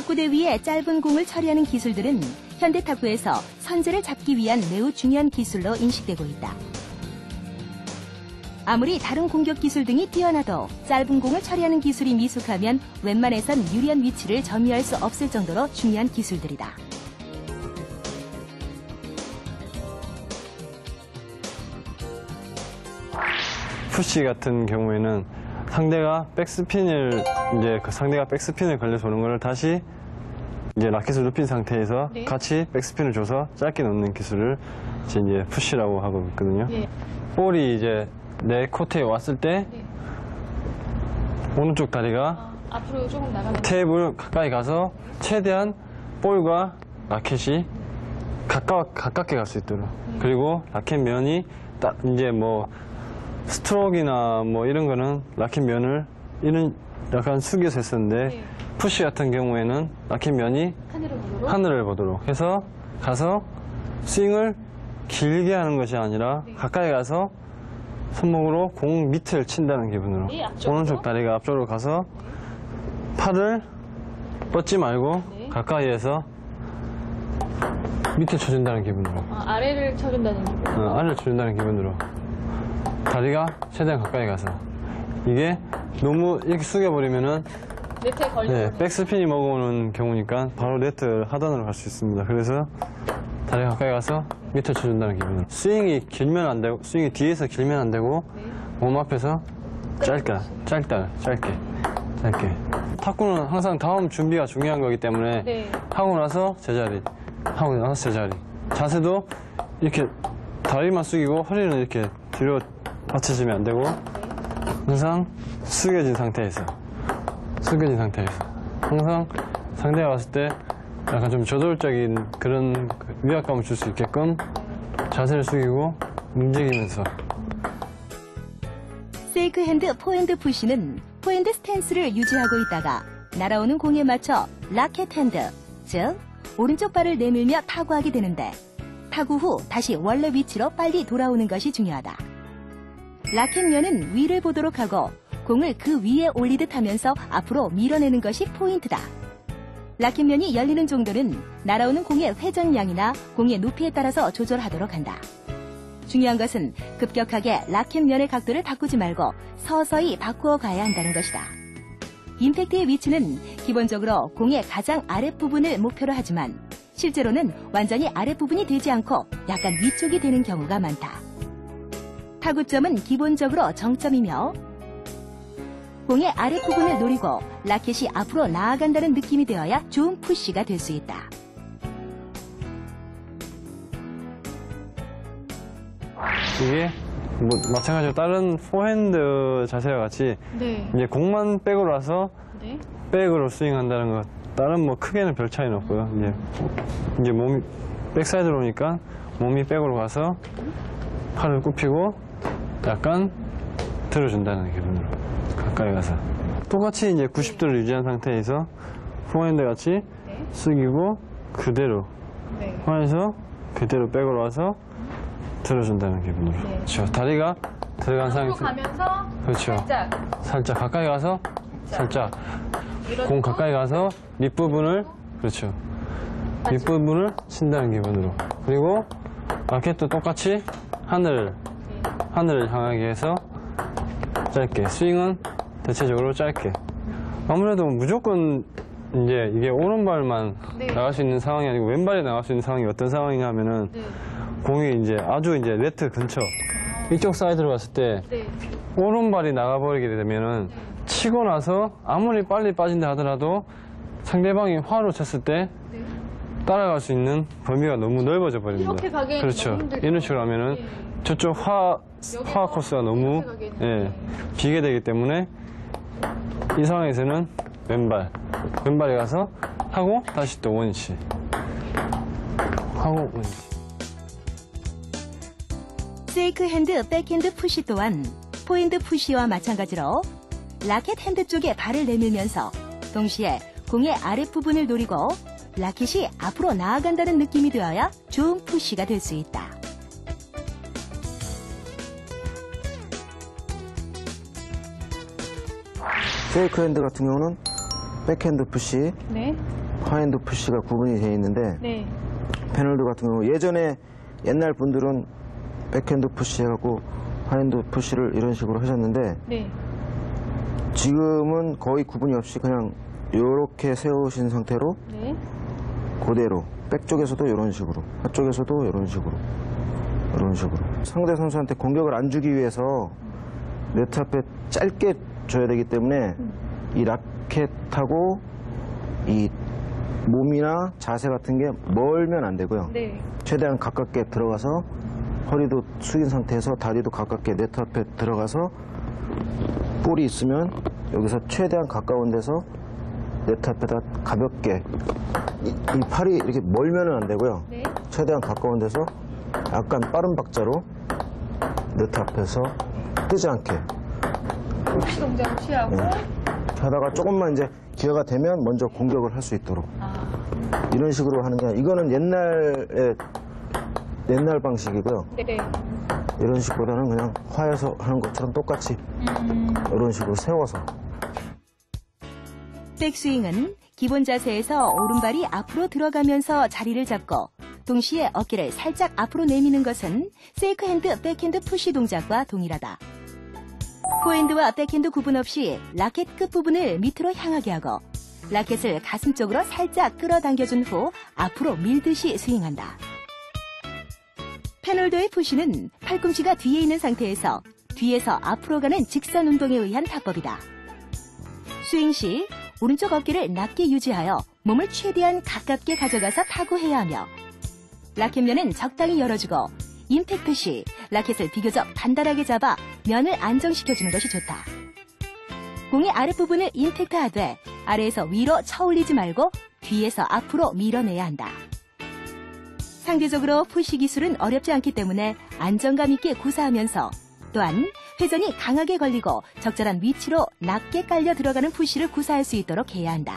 탁구대 위에 짧은 공을 처리하는 기술들은 현대 탁구에서 선제를 잡기 위한 매우 중요한 기술로 인식되고 있다. 아무리 다른 공격 기술 등이 뛰어나도 짧은 공을 처리하는 기술이 미숙하면 웬만해선 유리한 위치를 점유할 수 없을 정도로 중요한 기술들이다. 푸시 같은 경우에는 상대가 백스핀을 이제 그 상대가 백스핀을 걸려서 오는 거를 다시 이제 라켓을 눕힌 상태에서 네. 같이 백스핀을 줘서 짧게 놓는 기술을 이제, 이제 푸시라고 하고 있거든요. 예. 볼이 이제 내 코트에 왔을 때 네. 오른쪽 다리가 아, 앞으로 조금 나가면 테이블 가까이 가서 최대한 볼과 라켓이 가까, 가깝게 갈 수 있도록. 그리고 라켓 면이 딱 이제 뭐 스트로크나 뭐 이런 거는 라켓 면을 이런 약간 숙여서 했었는데 네. 푸시 같은 경우에는 라켓 면이 하늘을 보도록 하늘을 보도록 해서 가서 스윙을 길게 하는 것이 아니라 네. 가까이 가서 손목으로 공 밑을 친다는 기분으로 네. 오른쪽 다리가 앞쪽으로 가서 팔을 뻗지 말고 네. 가까이에서 밑에 쳐준다는 기분으로 아, 아래를 쳐준다는 기분. 어, 안을 쳐준다는 기분으로 다리가 최대한 가까이 가서 이게 너무 이렇게 숙여버리면은 네트에 걸리고 네, 백스핀이 먹어오는 경우니까 바로 네트 하단으로 갈 수 있습니다. 그래서 다리 가까이 가서 밑을 쳐준다는 기분으로. 스윙이 길면 안 되고, 스윙이 뒤에서 길면 안 되고, 네. 몸 앞에서 짧게, 짧다, 짧게, 짧게. 탁구는 항상 다음 준비가 중요한 거기 때문에 네. 하고 나서 제자리, 하고 나서 제자리. 자세도 이렇게 다리만 숙이고 허리는 이렇게 뒤로 받쳐지면 안 되고 항상 숙여진 상태에서 숙여진 상태에서 항상 상대가 왔을 때 약간 좀 저돌적인 그런 그 위압감을 줄 수 있게끔 자세를 숙이고 움직이면서 세이크 핸드 포핸드 푸시는 포핸드 스탠스를 유지하고 있다가 날아오는 공에 맞춰 라켓 핸드, 즉 오른쪽 발을 내밀며 타구하게 되는데 타구 후 다시 원래 위치로 빨리 돌아오는 것이 중요하다. 라켓면은 위를 보도록 하고 공을 그 위에 올리듯 하면서 앞으로 밀어내는 것이 포인트다. 라켓면이 열리는 정도는 날아오는 공의 회전량이나 공의 높이에 따라서 조절하도록 한다. 중요한 것은 급격하게 라켓면의 각도를 바꾸지 말고 서서히 바꾸어 가야 한다는 것이다. 임팩트의 위치는 기본적으로 공의 가장 아랫부분을 목표로 하지만 실제로는 완전히 아랫부분이 되지 않고 약간 위쪽이 되는 경우가 많다. 타구점은 기본적으로 정점이며 공의 아랫부분을 노리고 라켓이 앞으로 나아간다는 느낌이 되어야 좋은 푸시가 될 수 있다. 이게 뭐 마찬가지로 다른 포핸드 자세와 같이 네. 이제 공만 백으로 와서 네. 백으로 스윙한다는 것 다른 뭐 크게는 별 차이는 없고요. 이제 이제 몸이 백사이드로 오니까 몸이 백으로 가서 팔을 굽히고 약간 들어준다는 기분으로 가까이 가서 똑같이 이제 90도를 유지한 상태에서 포핸드 같이 네. 숙이고 그대로 네. 하면서 그대로 백으로 와서 들어준다는 기분으로 네. 그렇죠. 다리가 들어간 앞으로 상태 가면서 그렇죠. 살짝 살짝 가까이 가서 살짝 공 가까이 가서 밑부분을 그렇죠 밑부분을 친다는 기분으로 그리고 라켓도 똑같이 하늘 네. 하늘을 향하게 해서 짧게 스윙은 대체적으로 짧게 아무래도 무조건 이제 이게 오른발만 네. 나갈 수 있는 상황이 아니고 왼발이 나갈 수 있는 상황이 어떤 상황이냐면은 네. 공이 이제 아주 이제 네트 근처 이쪽 사이드로 갔을 때 네. 오른발이 나가버리게 되면은 치고 나서 아무리 빨리 빠진다 하더라도 상대방이 화로 쳤을 때 네. 따라갈 수 있는 범위가 너무 넓어져 버립니다. 이렇게 가기에는 그렇죠. 너무 힘들죠. 이런 식으로 하면은 예. 저쪽 화, 화 코스가 너무 예, 네. 비게 되기 때문에 이 상황에서는 왼발, 왼발에 가서 하고 다시 또 원위치. 하고 원위치. 세이크 핸드 백핸드 푸시 또한 포핸드 푸시와 마찬가지로 라켓 핸드 쪽에 발을 내밀면서 동시에 공의 아랫부분을 노리고 라켓이 앞으로 나아간다는 느낌이 되어야 좋은 푸시가 될 수 있다. 페이크 핸드 같은 경우는 백핸드 푸시, 네. 하핸드 푸시가 구분이 되어 있는데 네. 패널도 같은 경우 예전에 옛날 분들은 백핸드 푸시 해갖고 하핸드 푸시를 이런 식으로 하셨는데 네. 지금은 거의 구분이 없이 그냥 이렇게 세우신 상태로 네. 그대로 백 쪽에서도 이런 식으로 한쪽에서도 이런 식으로 이런 식으로 상대 선수한테 공격을 안 주기 위해서 네트 앞에 짧게 줘야 되기 때문에 이 라켓하고 이 몸이나 자세 같은 게 멀면 안 되고요 네. 최대한 가깝게 들어가서 허리도 숙인 상태에서 다리도 가깝게 네트 앞에 들어가서 볼이 있으면 여기서 최대한 가까운 데서 네트 앞에다 가볍게 이, 이 팔이 이렇게 멀면은 안 되고요 네. 최대한 가까운 데서 약간 빠른 박자로 네트 앞에서 뜨지 않게 푸시 동작을 취하고. 네. 하다가 조금만 이제 기회가 되면 먼저 공격을 할 수 있도록 아. 이런 식으로 하는 게 이거는 옛날에 옛날 방식이고요 네. 이런 식보다는 그냥 화에서 하는 것처럼 똑같이 음. 이런 식으로 세워서 백스윙은 기본 자세에서 오른발이 앞으로 들어가면서 자리를 잡고 동시에 어깨를 살짝 앞으로 내미는 것은 세이크 핸드 백핸드 푸시 동작과 동일하다. 포핸드와 백핸드 구분 없이 라켓 끝 부분을 밑으로 향하게 하고 라켓을 가슴 쪽으로 살짝 끌어당겨준 후 앞으로 밀듯이 스윙한다. 페놀더의 푸시는 팔꿈치가 뒤에 있는 상태에서 뒤에서 앞으로 가는 직선 운동에 의한 타법이다. 스윙 시 오른쪽 어깨를 낮게 유지하여 몸을 최대한 가깝게 가져가서 타구해야 하며 라켓 면은 적당히 열어주고 임팩트 시 라켓을 비교적 단단하게 잡아 면을 안정시켜주는 것이 좋다. 공의 아랫부분을 임팩트하되 아래에서 위로 쳐올리지 말고 뒤에서 앞으로 밀어내야 한다. 상대적으로 푸시 기술은 어렵지 않기 때문에 안정감 있게 구사하면서 또한 회전이 강하게 걸리고 적절한 위치로 낮게 깔려 들어가는 푸시를 구사할 수 있도록 해야 한다.